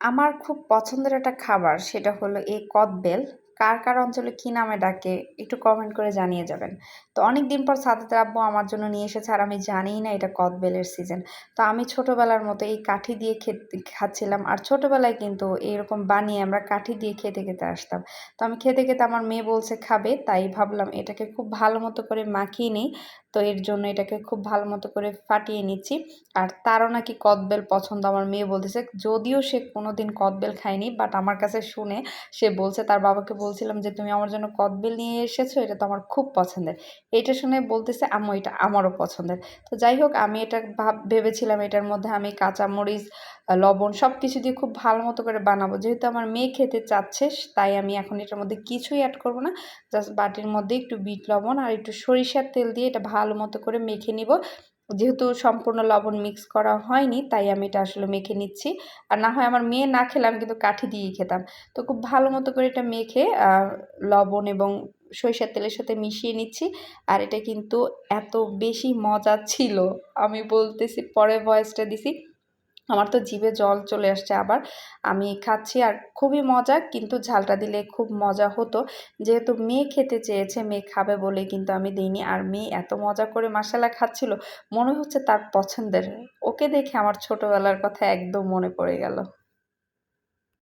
আমার খুব পছন্দের একটা খাবার সেটা হলো এই কদবেল। কার কার অঞ্চলে কী নামে ডাকে একটু কমেন্ট করে জানিয়ে যাবেন। তো অনেক দিন পর সাদাতের আব্বু আমার জন্য নিয়ে এসেছে আর আমি জানিই না এটা কদবেলের সিজন তো আমি ছোটোবেলার মতো এই কাঠি দিয়ে খেতে, খাচ্ছিলাম আর ছোটোবেলায় কিন্তু এরকম বানিয়ে আমরা কাঠি দিয়ে খেতে খেতে আসতাম। তো আমি খেতে খেতে আমার মেয়ে বলছে, খাবে? তাই ভাবলাম এটাকে খুব ভালো মতো করে মাখিয়ে নিই। তো এর জন্য এটাকে খুব ভালো মতো করে ফাটিয়ে নিচ্ছি। আর তারও নাকি কদবেল পছন্দ আমার মেয়ে বলতেছে। যদিও সে কোনো দিন কদবেল খায়নি বাট আমার কাছে শুনে সে বলছে, তার বাবাকে বলছিলাম যে, তুমি আমার জন্য কদবেল নিয়ে এসেছ, এটা তো আমার খুব পছন্দের। এটা শুনে বলতেছে, আম্মু, এটা আমারও পছন্দের। তো যাই হোক, আমি এটা ভাব, ভেবেছিলাম এটার মধ্যে আমি কাঁচামরিচ লবণ সব কিছু দিয়ে খুব ভালো মতো করে বানাবো। যেহেতু আমার মেয়ে খেতে চাচ্ছে, তাই আমি এখন এটার মধ্যে কিছুই অ্যাড করব না। জাস্ট বাটির মধ্যে একটু বিট লবণ আর একটু সরিষার তেল দিয়ে এটা মতো করে মেখে নিব। যেহেতু সম্পূর্ণ লবণ মিক্স করা হয়নি, তাই আমি এটা আসলে মেখে নিচ্ছি। আর না হয় আমার মেয়ে না খেলাম কিন্তু কাঠি দিয়েই খেতাম। তো খুব ভালো মতো করে এটা মেখে লবণ এবং সরিষার তেলের সাথে মিশিয়ে নিচ্ছি। আর এটা কিন্তু এত বেশি মজা ছিল, আমি বলতেছি, পরে ভয়েসটা দিছি। আমার তো জিভে জল চলে আসছে আবার। আমি খাচ্ছি আর খুবই মজা, কিন্তু ঝালটা দিলে খুব মজা হতো। যেহেতু মেয়ে খেতে চেয়েছে, মেয়ে খাবে বলে কিন্তু আমি দিইনি। আর মেয়ে এত মজা করে মশালা খাচ্ছিল, মনে হচ্ছে তার পছন্দের। ওকে দেখে আমার ছোটোবেলার কথা একদম মনে পড়ে গেল।